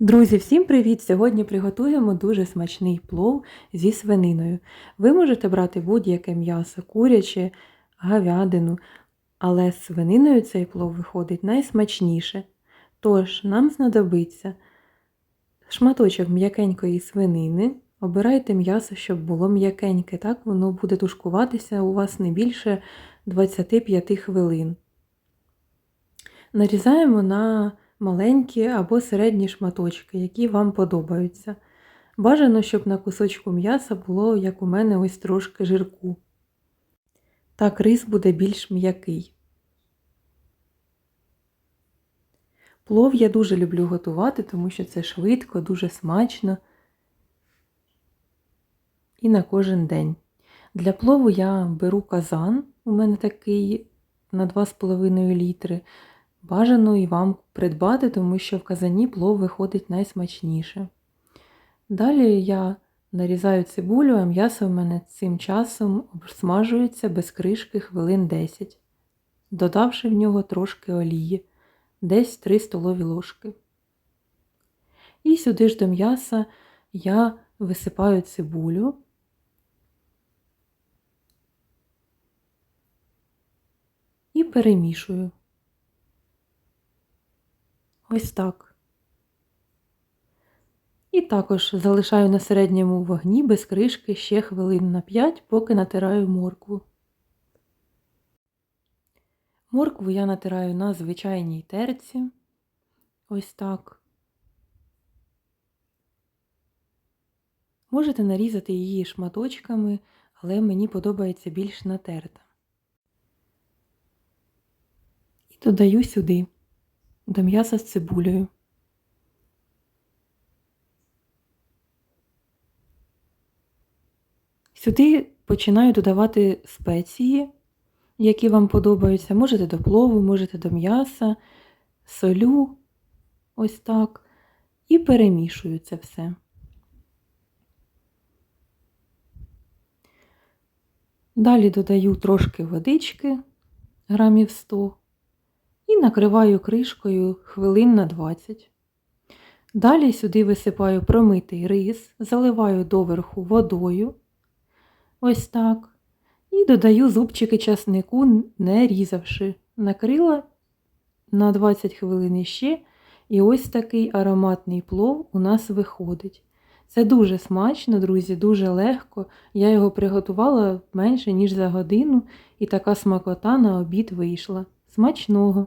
Друзі, всім привіт! Сьогодні приготуємо дуже смачний плов зі свининою. Ви можете брати будь-яке м'ясо, куряче, говядину, але з свининою цей плов виходить найсмачніше. Тож, нам знадобиться шматочок м'якенької свинини. Обирайте м'ясо, щоб було м'якеньке, так воно буде тушкуватися у вас не більше 25 хвилин. Нарізаємо на маленькі або середні шматочки, які вам подобаються. Бажано, щоб на кусочку м'яса було, як у мене, ось трошки жирку. Так рис буде більш м'який. Плов я дуже люблю готувати, тому що це швидко, дуже смачно і на кожен день. Для плову я беру казан, у мене такий на 2,5 літри. Бажано і вам придбати, тому що в казані плов виходить найсмачніше. Далі я нарізаю цибулю, а м'ясо в мене цим часом обсмажується без кришки хвилин 10, додавши в нього трошки олії, десь 3 столові ложки. І сюди ж до м'яса я висипаю цибулю. І перемішую. Ось так. І також залишаю на середньому вогні без кришки ще хвилин на 5, поки натираю моркву. Моркву я натираю на звичайній терці. Ось так. Можете нарізати її шматочками, але мені подобається більш натерта. І додаю сюди до м'яса з цибулею. Сюди починаю додавати спеції, які вам подобаються. Можете до плову, можете до м'яса, солю, ось так, і перемішую це все. Далі додаю трошки водички, грамів 100 і накриваю кришкою хвилин на 20. Далі сюди висипаю промитий рис, заливаю доверху водою, ось так, і додаю зубчики часнику, не різавши. Накрила на 20 хвилин іще, і ось такий ароматний плов у нас виходить. Це дуже смачно, друзі, дуже легко. Я його приготувала менше, ніж за годину, і така смакота на обід вийшла. Смачного!